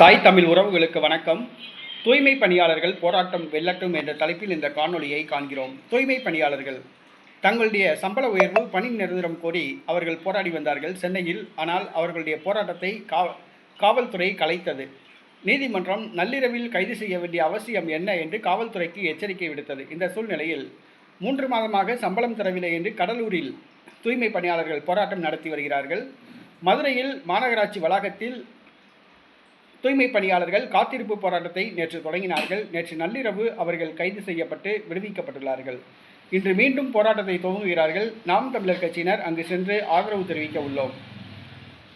தாய் தமிழ் உறவுகளுக்கு வணக்கம். தூய்மை பணியாளர்கள் போராட்டம் வெல்லட்டும் என்ற தலைப்பில் இந்த காணொலியை காண்கிறோம். தூய்மை பணியாளர்கள். தங்களுடைய சம்பள உயர்வு பணி நிரந்தரம் கோரி அவர்கள் போராடி வந்தார்கள் சென்னையில். ஆனால் அவர்களுடைய போராட்டத்தை கா காவல்துறை கலைத்தது. நீதிமன்றம் நள்ளிரவில் கைது செய்ய வேண்டிய அவசியம் என்ன என்று காவல்துறைக்கு எச்சரிக்கை விடுத்தது. இந்த சூழ்நிலையில் மூன்று மாதமாக சம்பளம் தரவில்லை என்று கடலூரில் தூய்மை பணியாளர்கள் போராட்டம் நடத்தி வருகிறார்கள். மதுரையில் மாநகராட்சி வளாகத்தில் தூய்மை பணியாளர்கள் காத்திருப்பு போராட்டத்தை நேற்று தொடங்கினார்கள். நேற்று நள்ளிரவு அவர்கள் கைது செய்யப்பட்டு விடுவிக்கப்பட்டுள்ளார்கள். இன்று மீண்டும் போராட்டத்தை துவங்குகிறார்கள். நாம் தமிழர் கட்சியினர் அங்கு சென்று ஆதரவு தெரிவிக்க உள்ளோம்.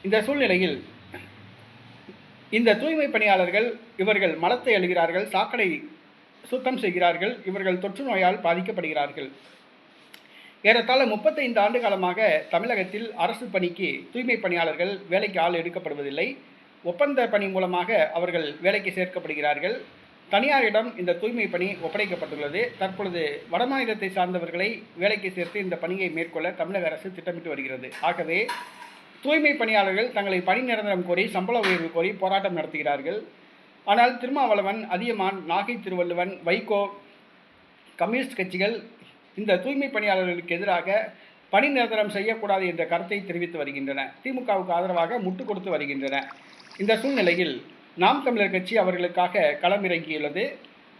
இந்த சூழ்நிலையில் இந்த தூய்மை பணியாளர்கள் இவர்கள் மலத்தை அழுகிறார்கள் சாக்கடை சுத்தம் செய்கிறார்கள் இவர்கள் தொற்று நோயால் பாதிக்கப்படுகிறார்கள். ஏறத்தாழ முப்பத்தைந்து ஆண்டு காலமாக தமிழகத்தில் அரசு பணிக்கு தூய்மை பணியாளர்கள் வேலைக்கு ஆள் எடுக்கப்படுவதில்லை. ஒப்பந்த பணி மூலமாக அவர்கள் வேலைக்கு சேர்க்கப்படுகிறார்கள். தனியாரிடம் இந்த தூய்மை பணி ஒப்படைக்கப்பட்டுள்ளது. தற்பொழுது வடமாநிலத்தை சார்ந்தவர்களை வேலைக்கு சேர்த்து இந்த பணியை மேற்கொள்ள தமிழக அரசு திட்டமிட்டு வருகிறது. ஆகவே தூய்மை பணியாளர்கள் தங்களை பணி நிரந்தரம் கோரி சம்பள உயர்வு கோரி போராட்டம் நடத்துகிறார்கள். ஆனால் திருமாவளவன் அதியமான் நாகை திருவள்ளுவன் வைகோ கம்யூனிஸ்ட் கட்சிகள் இந்த தூய்மை பணியாளர்களுக்கு எதிராக பணி நிரந்தரம் செய்யக்கூடாது என்ற கருத்தை தெரிவித்து வருகின்றன. திமுகவுக்கு ஆதரவாக முட்டு கொடுத்து வருகின்றன. இந்த சூழ்நிலையில் நாம் தமிழர் கட்சி அவர்களுக்காக களமிறங்கியுள்ளது.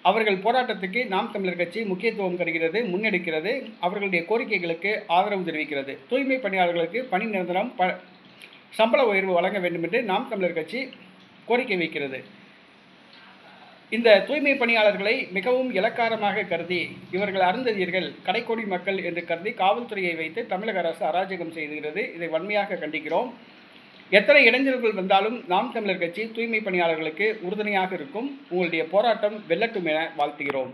அவர்கள் போராட்டத்துக்கு நாம் தமிழர் கட்சி முக்கியத்துவம் தருகிறது முன்னெடுக்கிறது. அவர்களுடைய கோரிக்கைகளுக்கு ஆதரவு தெரிவிக்கிறது. தூய்மை பணியாளர்களுக்கு பணி நிரந்தரம் ப சம்பள உயர்வு வழங்க வேண்டும் என்று நாம் தமிழர் கட்சி கோரிக்கை வைக்கிறது. இந்த தூய்மை பணியாளர்களை மிகவும் இலக்காரமாக கருதி இவர்கள் அருந்ததியர்கள் கடைக்கோடி மக்கள் என்று கருதி காவல்துறையை வைத்து தமிழக அரசு அராஜகம் செய்கிறது இதை வன்மையாக கண்டிக்கிறோம். எத்தனை இளைஞர்கள் வந்தாலும் நாம் தமிழர் கட்சி தூய்மை பணியாளர்களுக்கு உறுதுணையாக இருக்கும். உங்களுடைய போராட்டம் வெல்லட்டும் என வாழ்த்துகிறோம்.